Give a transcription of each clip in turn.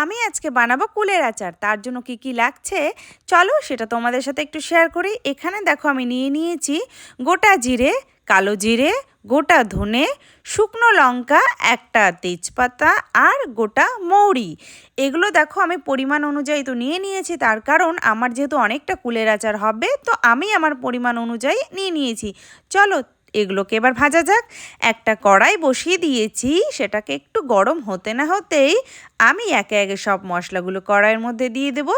আমি আজকে বানাবো কুলের আচার। তার জন্য কি কি লাগছে? চলো সেটা তোমাদের সাথে একটু শেয়ার করি। এখানে দেখো আমি নিয়ে নিয়েছি গোটা জিরে, কালো জিরে, গোটা ধনে, শুকনো লঙ্কা, একটা তেজপাতা আর গোটা মৌরি। এগুলো দেখো আমি পরিমাণ অনুযায়ী তো নিয়ে নিয়েছি, তার কারণ আমার যেহেতু অনেকটা কুলের আচার হবে, তো আমি আমার পরিমাণ অনুযায়ী নিয়ে নিয়েছি। চলো এগুলোকে এবার ভাজা যাক। একটা কড়াই বসিয়ে দিয়েছি, সেটাকে একটু গরম হতে না হতেই আমি একে একে সব মশলাগুলো কড়াইয়ের মধ্যে দিয়ে দেব।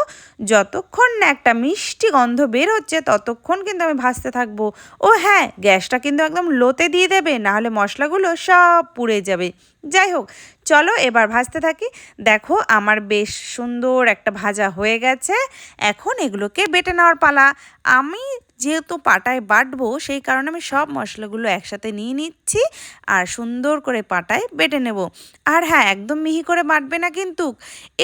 যতক্ষণ না একটা মিষ্টি গন্ধ বের হচ্ছে, ততক্ষণ কিন্তু আমি ভাজতে থাকব। ও হ্যাঁ গ্যাসটা কিন্তু একদম লোতে দিয়ে দেবে, নাহলে মশলাগুলো সব পুড়ে যাবে। যাই হোক, চলো এবার ভাজতে থাকি। দেখো আমার বেশ সুন্দর একটা ভাজা হয়ে গেছে। এখন এগুলোকে বেটে নেওয়ার পালা। আমি যেহেতু পাটায় বাটবো, সেই কারণে আমি সব মশলাগুলো একসাথে নিয়ে নিচ্ছি আর সুন্দর করে পাটায় বেটে নেব। আর হ্যাঁ একদম মিহি করে বাটবে না কিন্তু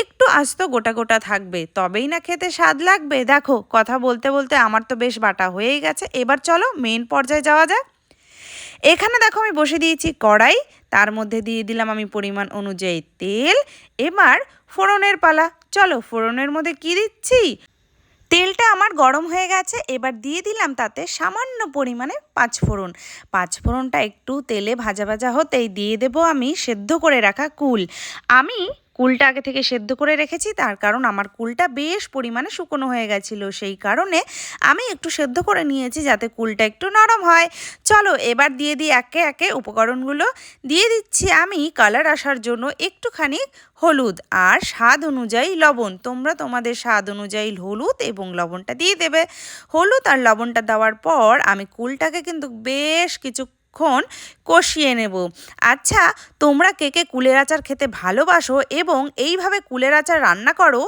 একটু আস্ত গোটা গোটা থাকবে, তবেই না খেতে স্বাদ লাগবে। দেখো, কথা বলতে বলতে আমার তো বেশ বাটা হয়েই গেছে। এবার চলো মেন পর্যায়ে যাওয়া যাক। এখানে দেখো আমি বসে দিয়েছি কড়াই, তার মধ্যে দিয়ে দিলাম আমি পরিমাণ অনুযায়ী তেল। এবার ফোড়নের পালা। চলো ফোড়নের মধ্যে কি দিচ্ছি? তেলটা আমার গরম হয়ে গেছে, এবার দিয়ে দিলাম তাতে সামান্য পরিমাণে পাঁচ ফোড়ন। পাঁচ ফোড়নটা একটু তেলে ভাজা ভাজা হতেই দিয়ে দেবো আমি, সেদ্ধ করে রাখা কুল। আমি কুলটা আগে থেকে সেদ্ধ করে রেখেছি, তার কারণ আমার কুলটা বেশ পরিমাণে শুকনো হয়ে গেছিল। সেই কারণে আমি একটু সেদ্ধ করে নিয়েছি যাতে কুলটা একটু নরম হয়। চলো এবার দিয়ে দিই একে একে উপকরণগুলো। দিয়ে দিচ্ছি আমি কালার আসার জন্য একটুখানি হলুদ আর স্বাদ অনুযায়ী লবণ। তোমরা তোমাদের স্বাদ অনুযায়ী হলুদ এবং লবণটা দিয়ে দেবে। হলুদ আর লবণটা দেওয়ার পর আমি কুলটাকে কিন্তু বেশ কিছু কিছুক্ষণ কষিয়ে নেব। আচ্ছা তোমরা কে কে কুলের আচার খেতে ভালোবাসো এবং এইভাবে কুলের আচার রান্না করো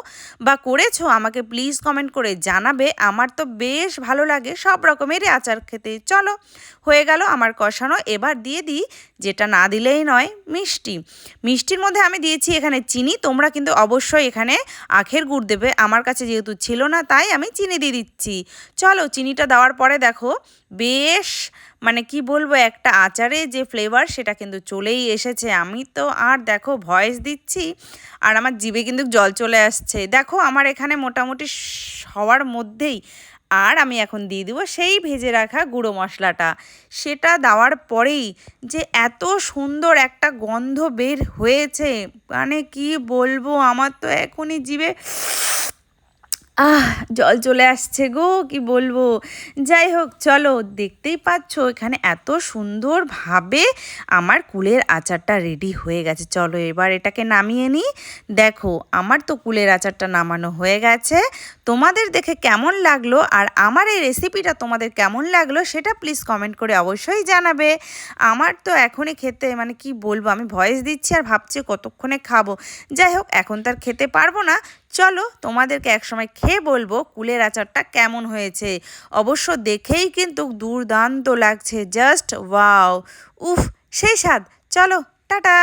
বা করেছ আমাকে প্লিজ কমেন্ট করে জানাবে। আমার তো বেশ ভালো লাগে সব রকমেরই আচার খেতে। চলো, হয়ে গেল আমার কষানো। এবার দিয়ে দিই, যেটা না দিলেই নয়, মিষ্টি। মিষ্টির মধ্যে আমি দিয়েছি এখানে চিনি। তোমরা কিন্তু অবশ্যই এখানে আখের গুড় দেবে। আমার কাছে যেহেতু ছিল না, তাই আমি চিনি দিয়ে দিচ্ছি। চলো, চিনিটা দেওয়ার পরে দেখো, বেশ মানে কি বলব, একটা আচারে যে ফ্লেভার সেটা কিন্তু চলেই এসেছে। আমি তো আর দেখো ভয়েস দিচ্ছি, আর আমার জিভে কিন্তু জল চলে আসছে। দেখো আমার এখানে মোটামুটি হওয়ার মধ্যেই, আর আমি এখন দিয়ে দিব সেই ভেজে রাখা গুঁড়ো মশলাটা। সেটা দেওয়ার পরেই যে এত সুন্দর একটা গন্ধ বের হয়েছে মানে কি বলব, আমার তো এখনই জিভে আহ, জল চলে আসছে গো, কি বলব? যাই হোক, চলো, দেখতেই পাচ্ছ, এখানে এত সুন্দরভাবে আমার কুলের আচারটা রেডি হয়ে গেছে। চলো, এবার এটাকে নামিয়ে নিই। দেখো, আমার তো কুলের আচারটা নামানো হয়ে গেছে। তোমাদের দেখে কেমন লাগল? আর আমার এই রেসিপিটা তোমাদের কেমন লাগল? সেটা প্লিজ কমেন্ট করে অবশ্যই জানাবে। আমার তো এখনই খেতে মানে কি বলব, আমি ভয়েস দিচ্ছি আর ভাবছি কতক্ষণে খাব। যাই হোক, এখন তার খেতে পারব না। চলো, তোমাদেরকে একসময় খেয়ে বলব কুলের আচারটা কেমন হয়েছে। অবশ্য দেখেই কিন্তু দুর্দান্ত লাগছে জাস্ট ওয়াও উফ, সেই স্বাদ। চলো, টাটা!